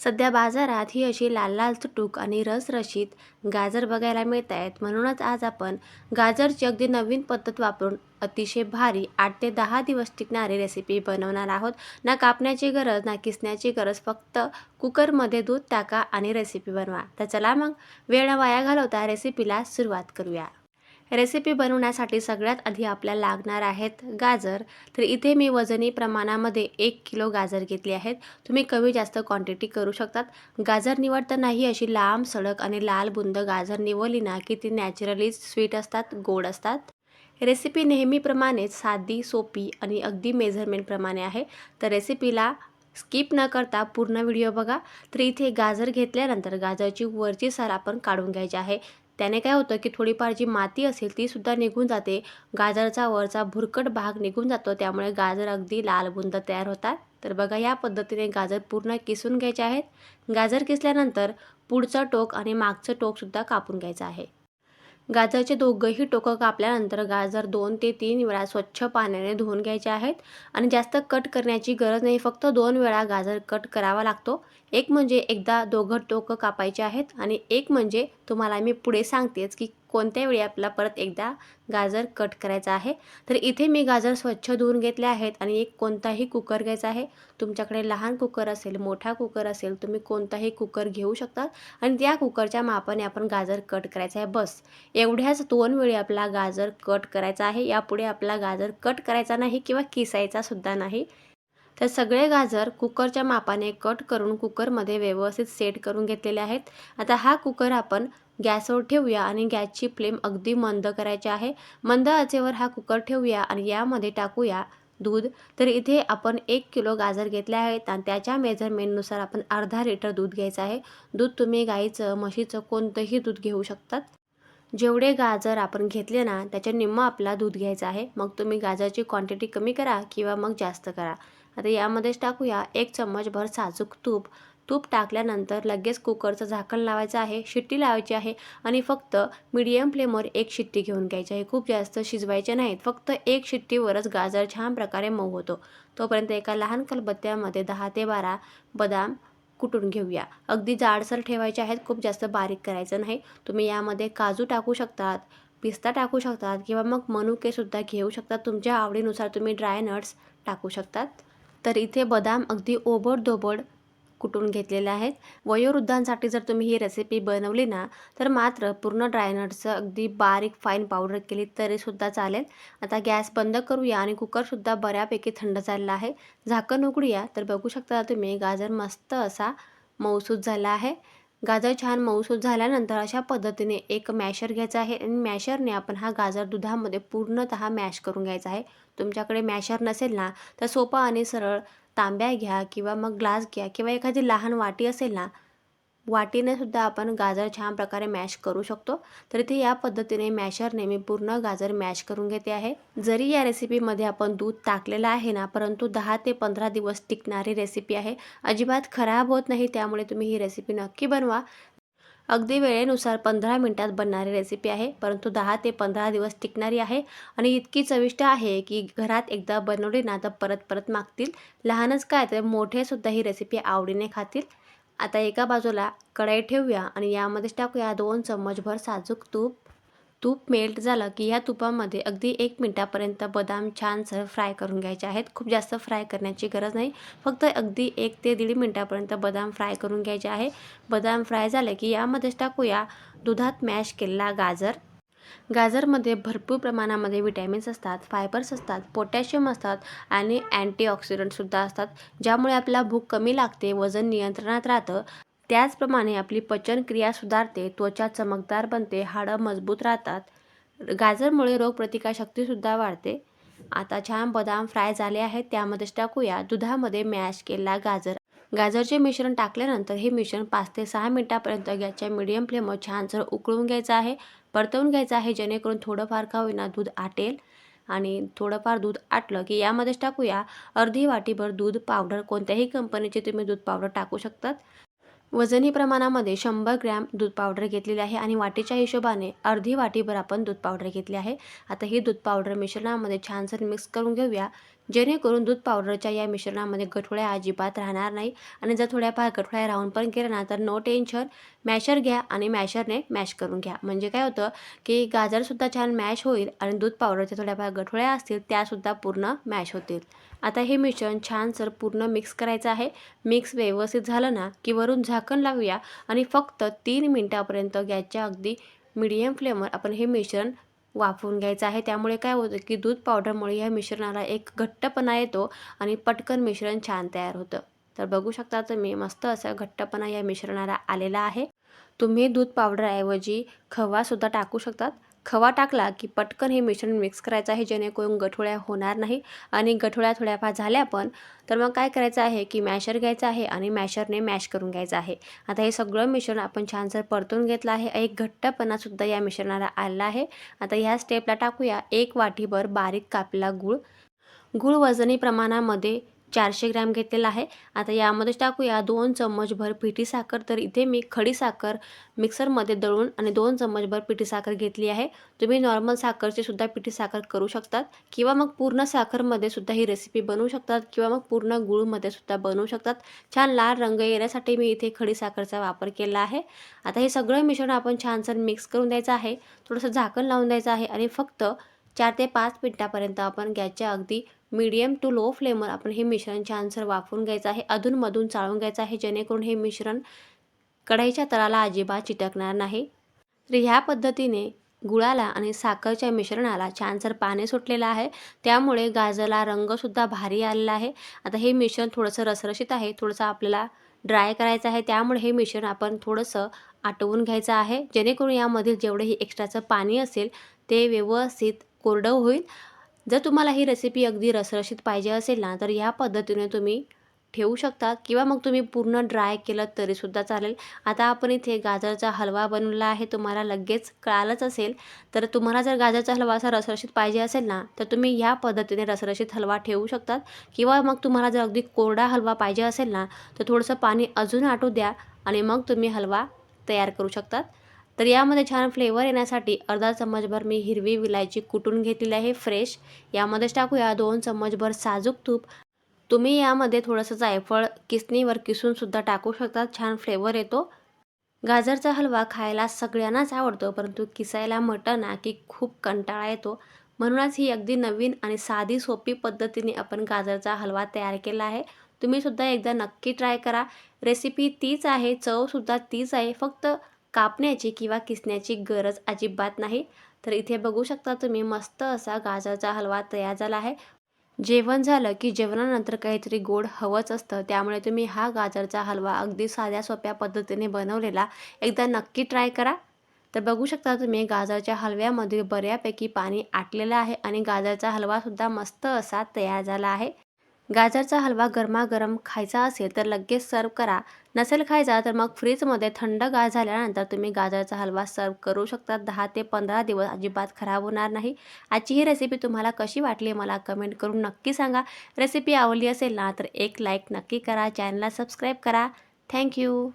सध्या बाजारात ही अशी लाल लाल चुटूक आणि रसरशीत गाजर बघायला मिळत आहेत म्हणूनच आज आपण गाजरची अगदी नवीन पद्धत वापरून अतिशय भारी आठ ते दहा दिवस टिकणारी रेसिपी बनवणार आहोत. ना कापण्याची गरज ना किसण्याची गरज फक्त कुकरमध्ये दूध टाका आणि रेसिपी बनवा. तर चला मग वेळ वाया घालवता रेसिपीला सुरुवात करूया. रेसिपी बनवण्यासाठी सगळ्यात आधी आपल्याला लागणार आहेत गाजर. तर इथे मी वजनी प्रमाणामध्ये एक किलो गाजर घेतले आहेत. तुम्ही कमी जास्त क्वांटिटी करू शकतात. गाजर निवडताना ही अशी लांब सडक आणि लाल बुंद गाजर निवडली ना की ती नॅचरली स्वीट असतात गोड असतात. रेसिपी नेहमीप्रमाणेच साधी सोपी आणि अगदी मेझरमेंटप्रमाणे आहे. तर रेसिपीला स्किप न करता पूर्ण व्हिडिओ बघा. तर इथे गाजर घेतल्यानंतर गाजरची वरची साल आपण काढून घ्यायची आहे. त्याने काय होतं की थोडीफार जी माती असेल ती सुद्धा निघून जाते. गाजरचा वरचा भुरकट भाग निघून जातो. त्यामुळे गाजर अगदी लाल बुंद तयार होतात. तर बघा या पद्धतीने गाजर पूर्ण किसून घ्यायचे आहेत. गाजर किसल्यानंतर पुढचं टोक आणि मागचं टोकसुद्धा कापून घ्यायचं आहे. गाजरचे दोघंही टोकं कापल्यानंतर गाजर दोन ते तीन वेळा स्वच्छ पाण्याने धुवून घ्यायचे आहेत. आणि जास्त कट करण्याची गरज नाही. फक्त दोन वेळा गाजर कट करावा लागतो. एक म्हणजे एकदा दोघं टोकं कापायचे आहेत आणि एक म्हणजे तुम्हाला मी पुढे सांगतेच की कोणत्या वेळी आपला परत एकदा गाजर कट करायचा आहे. तर इथे मी गाजर स्वच्छ धुवून घेतले आहेत आणि एक कोणताही कुकर घ्यायचा आहे. तुमच्याकडे लहान कुकर असेल मोठा कुकर असेल तुम्ही कोणताही कुकर घेऊ शकतात आणि त्या कुकरच्या मापाने आपण गाजर कट करायचं आहे. बस एवढ्याच दोन वेळी आपला गाजर कट करायचा आहे. यापुढे आपला गाजर कट करायचा नाही किंवा किसायचा सुद्धा नाही. तर सगळे गाजर कुकरच्या मापाने कट करून कुकरमध्ये व्यवस्थित सेट करून घेतलेले आहेत. आता हा कुकर आपण गॅसवर ठेवूया आणि गॅसची फ्लेम अगदी मंद करायची आहे. मंद आचेवर हा कुकर ठेवूया आणि यामध्ये टाकूया दूध. तर इथे आपण एक किलो गाजर घेतले आहेत आणि त्याच्या मेजरमेंटनुसार आपण अर्धा लिटर दूध घ्यायचं आहे. दूध तुम्ही गाईचं म्हशीचं कोणतंही दूध घेऊ शकतात. जेवढे गाजर आपण घेतले ना त्याच्या निम्म आपला दूध घ्यायचं आहे. मग तुम्ही गाजरची क्वांटिटी कमी करा किंवा मग जास्त करा. आता यामध्येच टाकूया एक चम्मचभर साजूक तूप. तूप टाकल्यानंतर लगेच कुकरचं झाकण लावायचं आहे शिट्टी लावायची आहे आणि फक्त मिडियम फ्लेमवर एक शिट्टी घेऊन घ्यायची आहे. खूप जास्त शिजवायचे नाहीत फक्त एक शिट्टीवरच गाजर छान प्रकारे मऊ होतो. तोपर्यंत एका लहान कलबत्त्यामध्ये दहा ते बारा बदाम कुटून घेऊया. अगदी जाडसर ठेवायचे आहेत खूप जास्त बारीक करायचं नाही. तुम्ही यामध्ये काजू टाकू शकतात पिस्ता टाकू शकतात किंवा मग मनुकेसुद्धा घेऊ शकतात. तुमच्या आवडीनुसार तुम्ही ड्राय नट्स टाकू शकतात. तर इथे बदाम अगदी ओबड कुटून घेतलेले आहेत. वयोवृद्धांसाठी जर तुम्ही ही रेसिपी बनवली ना तर मात्र पूर्ण ड्रायनट्सचं अगदी बारीक फाईन पावडर केली तरीसुद्धा चालेल. आता गॅस बंद करूया आणि कुकरसुद्धा बऱ्यापैकी थंड झालेला आहे. झाकण उघडूया. तर बघू शकता तुम्ही गाजर मस्त असा मऊसूद झाला आहे. गाजर छान मऊसूद झाल्यानंतर अशा पद्धतीने एक मॅशर घ्यायचा आहे. आणि मॅशरने आपण हा गाजर दुधामध्ये पूर्णतः मॅश करून घ्यायचा आहे. तुमच्याकडे मॅशर नसेल ना तर सोपा आणि सरळ तांब्या घ्या किंवा मग ग्लास घ्या किंवा एखादी लहान वाटी असेल ना वाटीने सुद्धा आपण गाजर छान प्रकारे मॅश करू शकतो. तर इथे या पद्धतीने मॅशरने मी पूर्ण गाजर मॅश करून घेते आहे. जरी या रेसिपीमध्ये आपण दूध टाकलेलं आहे ना परंतु दहा ते पंधरा दिवस टिकणारी रेसिपी आहे. अजिबात खराब होत नाही त्यामुळे तुम्ही ही रेसिपी नक्की बनवा. अगदी वेळेनुसार पंधरा मिनटात बनणारी रेसिपी आहे परंतु दहा ते पंधरा दिवस टिकणारी आहे. आणि इतकी चविष्ट आहे की घरात एकदा बनवली ना तर परत परत मागतील. लहानच काय तर मोठेसुद्धा ही रेसिपी आवडीने खातील. आता एका बाजूला कढई ठेवूया आणि यामध्येच टाकूया दोन चम्मचभर साजूक तूप. तूप मेल्ट झालं की या तुपामध्ये अगदी एक मिनटापर्यंत बदाम छानसर फ्राय करून घ्यायचे आहेत. खूप जास्त फ्राय करण्याची गरज नाही. फक्त अगदी एक ते दीड मिनटापर्यंत बदाम फ्राय करून घ्यायचे आहे. बदाम फ्राय झाले की यामध्येच टाकूया दुधात मॅश केलेला गाजर. गाजरमध्ये भरपूर प्रमाणामध्ये विटॅमिन्स असतात फायबर्स असतात पोटॅशियम असतात आणि अँटीऑक्सिडंटसुद्धा असतात ज्यामुळे आपल्याला भूक कमी लागते वजन नियंत्रणात राहतं. त्याचप्रमाणे आपली पचनक्रिया सुधारते त्वचा चमकदार बनते हाडं मजबूत राहतात. गाजरमुळे रोगप्रतिकारशक्तीसुद्धा वाढते. आता छान बदाम फ्राय झाले आहेत त्यामध्येच टाकूया. दुधामध्ये मॅश केलेला गाजर गाजरचे मिश्रण टाकल्यानंतर हे मिश्रण पाच ते सहा मिनटापर्यंत गॅसच्या मिडियम फ्लेमवर छानसर उकळून घ्यायचं आहे. परतवून घ्यायचं आहे जेणेकरून थोडंफार का होईना दूध आटेल. आणि थोडंफार दूध आटलं की यामध्येच टाकूया. अर्धी वाटीभर दूध पावडर कोणत्याही कंपनीचे तुम्ही दूध पावडर टाकू शकतात. वजनी प्रमाणामध्ये शंभर ग्रॅम दूध पावडर घेतलेली आहे आणि वाटीच्या हिशोबाने अर्धी वाटीभर आपण दूध पावडर घेतली आहे. आता ही दूध पावडर मिश्रणामध्ये छानसर मिक्स करून घेऊया. जेणेकरून दूध पावडरच्या या मिश्रणामध्ये गठोळ्या अजिबात राहणार नाही आणि जर थोड्याफार गठोळ्या राहून पण गेल्या ना तर नो टेन्शन मॅशर घ्या आणि मॅशरने मॅश करून घ्या. म्हणजे काय होतं की गाजरसुद्धा छान मॅश होईल आणि दूध पावडरच्या थोड्याफार गठोळ्या असतील त्यासुद्धा पूर्ण मॅश होतील. आता हे मिश्रण छान सर पूर्ण मिक्स करायचं आहे. मिक्स व्यवस्थित झालं ना की वरून झाकण लावूया आणि फक्त तीन मिनटापर्यंत गॅसच्या अगदी मिडियम फ्लेमवर आपण हे मिश्रण वाफवून घ्यायचं आहे. त्यामुळे काय होतं की दूध पावडरमुळे या मिश्रणाला एक घट्टपणा येतो आणि पटकन मिश्रण छान तयार होतं. तर बघू शकता तुम्ही मस्त असा घट्टपणा या मिश्रणाला आलेला आहे. तुम्ही दूध पावडरऐवजी खवासुद्धा टाकू शकतात. खवा टाकला की पटकन हे मिश्रण मिक्स करायचं आहे जेणेकरून गठोळ्या होणार नाही आणि गठोळ्या थोड्याफार झाल्या पण तर मग काय करायचं आहे की मॅशर घ्यायचं आहे आणि मॅशरने मॅश करून घ्यायचं आहे. आता हे सगळं मिश्रण आपण छानसर परतून घेतलं आहे एक घट्टपणासुद्धा या मिश्रणाला आलेला आहे. आता ह्या स्टेपला टाकूया. एक वाटीभर बारीक कापला गूळ. गूळ वजनी प्रमाणामध्ये चारशे ग्रॅम घेतलेला आहे. आता यामध्येच टाकूया. दोन चम्मचभर पिठी साखर. तर इथे मी खडी साखर मिक्सरमध्ये दळून आणि दोन चम्मचभर पिठी साखर घेतली आहे. तुम्ही नॉर्मल साखरची सुद्धा पिठी साखर करू शकतात किंवा मग पूर्ण साखरमध्ये सुद्धा ही रेसिपी बनवू शकतात किंवा मग पूर्ण गुळमध्ये सुद्धा बनवू शकतात. छान लाल रंग येण्यासाठी मी इथे खडी साखरचा वापर केला आहे. आता हे सगळं मिश्रण आपण छानसर मिक्स करून द्यायचं आहे. थोडंसं झाकण लावून द्यायचं आहे आणि फक्त चार ते पाच मिनटापर्यंत आपण गॅसच्या अगदी मीडियम टू लो फ्लेमवर आपण हे मिश्रण छानसर वाफवून घ्यायचं आहे. अधूनमधून चाळून घ्यायचं आहे जेणेकरून हे मिश्रण कढईच्या तळाला अजिबात चिटकणार नाही. तर ह्या पद्धतीने गुळाला आणि साखरच्या मिश्रणाला छानसर पाणी सुटलेलं आहे. त्यामुळे गाजरला रंगसुद्धा भारी आलेला आहे. आता हे मिश्रण थोडंसं रसरशीत आहे थोडंसं आपल्याला ड्राय करायचं आहे. त्यामुळे हे मिश्रण आपण थोडंसं आटवून घ्यायचं आहे. जेणेकरून यामधील जेवढेही एक्स्ट्राचं पाणी असेल ते व्यवस्थित कोरडं होईल. जर तुम्हाला ही रेसिपी अगदी रसरशीत पाहिजे असेल ना तर ह्या पद्धतीने तुम्ही ठेवू शकता किंवा मग तुम्ही पूर्ण ड्राय केलं तरीसुद्धा चालेल. आता आपण इथे गाजरचा हलवा बनवला आहे तुम्हाला लगेच कळालंच असेल. तर तुम्हाला जर गाजरचा हलवा असा रसरशीत पाहिजे असेल ना तर तुम्ही ह्या पद्धतीने रसरशीत हलवा ठेवू शकतात. किंवा मग तुम्हाला जर अगदी कोरडा हलवा पाहिजे असेल ना तर थोडंसं पाणी अजून आटू द्या आणि मग तुम्ही हलवा तयार करू शकतात. तर यामध्ये छान फ्लेवर येण्यासाठी अर्धा चम्मचभर मी हिरवी विलायची कुटून घेतलेली आहे फ्रेश यामध्येच टाकूया दोन चम्मचभर साजूक तूप. तुम्ही यामध्ये थोडंसं जायफळ किसणीवर किसूनसुद्धा टाकू शकता छान फ्लेवर येतो. गाजरचा हलवा खायला सगळ्यांनाच आवडतो परंतु किसायला म्हटलं ना की खूप कंटाळा येतो. म्हणूनच ही अगदी नवीन आणि साधी सोपी पद्धतीने आपण गाजरचा हलवा तयार केला आहे. तुम्हीसुद्धा एकदा नक्की ट्राय करा. रेसिपी तीच आहे चवसुद्धा तीच आहे फक्त कापण्याची किंवा किसण्याची गरज अजिबात नाही. तर इथे बघू शकता तुम्ही मस्त असा गाजरचा हलवा तयार झाला आहे. जेवण झालं की जेवणानंतर काहीतरी गोड हवंच असतं. त्यामुळे तुम्ही हा गाजरचा हलवा अगदी साध्या सोप्या पद्धतीने बनवलेला एकदा नक्की ट्राय करा. तर बघू शकता तुम्ही गाजरच्या हलव्यामध्ये बऱ्यापैकी पाणी आटलेलं आहे आणि गाजरचा हलवासुद्धा मस्त असा तयार झाला आहे. गाजरचा हलवा गरमागरम खायचा असेल तर लगेच सर्व करा. नसेल खायचा तर मग फ्रीजमध्ये थंड थंडगार झाल्यानंतर तुम्ही गाजरचा हलवा सर्व करू शकता. दहा ते पंधरा दिवस अजिबात खराब होणार नाही. आजची ही रेसिपी तुम्हाला कशी वाटली मला कमेंट करून नक्की सांगा. रेसिपी आवडली असेल ना तर एक लाईक नक्की करा. चॅनलला सबस्क्राईब करा. थँक्यू